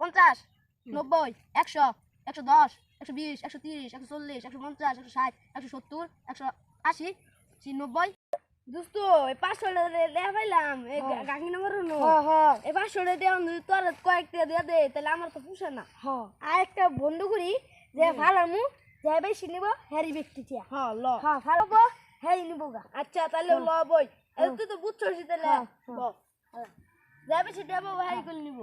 পঞ্চাশ নব্বই একশো একশো দশ একশো বিশ একশো তিরিশ একশো চল্লিশ একশো পঞ্চাশ একশো ষাট একশো সত্তর একশো আশি ছিয়ানব্বই দোস্ত এই পাঁচশো টাকা পাইলাম। এই। নম্বর এই পাঁচশো টাকা দেওয়া তোর কয়েকটা দিয়ে দে তাহলে আমার তো পুষে না। আর একটা বন্ধু করি যে ফালামু যে বেশি নিব হ্যারি ব্যক্তি হ্যাঁ ল। হ্যাঁ ফালাবো হ্যারি নিব গা। আচ্ছা তাহলে ল বই। তুই তো বুঝছিস তাহলে। হ্যাঁ, হ্যাঁ। সেটা আবার করে নিব।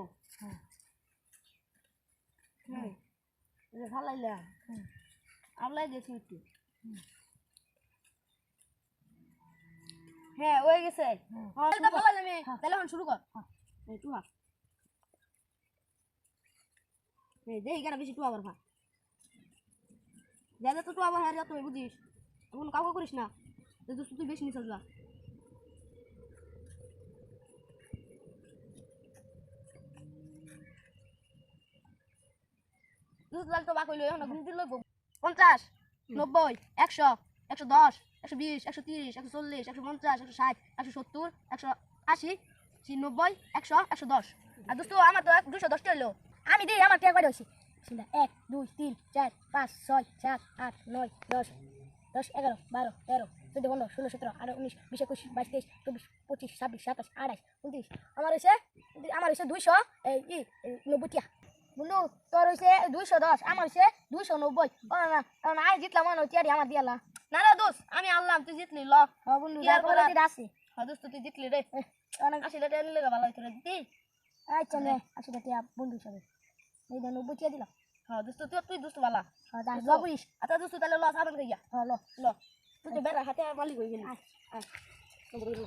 হ্যাঁ। হুম আমলাই দেখি একটু। হ্যাঁ ওই গেছে। হ্যাঁ। তাহলে এখন শুরু কর। এই টুহা এই দেই কেন বেশি টুহা করবা যাদের তো টুহা বাহার তুই বুঝিস। এখন কাউকে করিস না। যে তুই বেশি নিছিস না দোস্ত লাগতো বাক হইল এখন ঘুম দিল পঞ্চাশ নব্বই একশো একশো দশ একশো বিশ একশো তিরিশ একশো চল্লিশ একশো পঞ্চাশ একশো ষাট সত্তর আশি দশ। আর দোস্ত আমার তো দুশো দশটা হইল। আমি দিই আমার কয়টা হয়েছি এক দুই তিন চার পাঁচ ছয় সাত আট নয় দশ দশ এগারো বারো তেরো চোদ্দ পনেরো ষোলো সতেরো আঠারো উনিশ বিশ একুশ বাইশ তেইশ চব্বিশ পঁচিশ ছাব্বিশ সাতাশ আঠাশ উনত্রিশ আমার হয়েছে আমার হয়েছে দুইশো এই ই, এই, নব্বই টিয়া বন্ধু তোর হয়েছে দুইশো দশ আমার হয়েছে দুইশো নব্বই। ও না না আই জিতলাম মনে হয় টিয়ারি আমার দিয়ালা না না দোস্ত আমি আনলাম তুই জিতলি ল। হ্যাঁ বন্ধু আর আছে। হ্যাঁ দোস্ত তুই জিতলি রে। অনেক আশি টাকা নিলে ভালো হইতো রে দিতি। আচ্ছা নে আশিটা টিয়া বন্ধু হিসাবে। এই ধর নব্বই টিয়া দিলাম। হ্যাঁ দোস্ত তুই তুই দোস্ত ভালো হ্যাঁ আচ্ছা দোস্ত তাহলে ল সাবান খাইয়া হ্যাঁ লো। ল। তুই তো বেড়া হাতে মালিক হয়ে গেলি। হইল।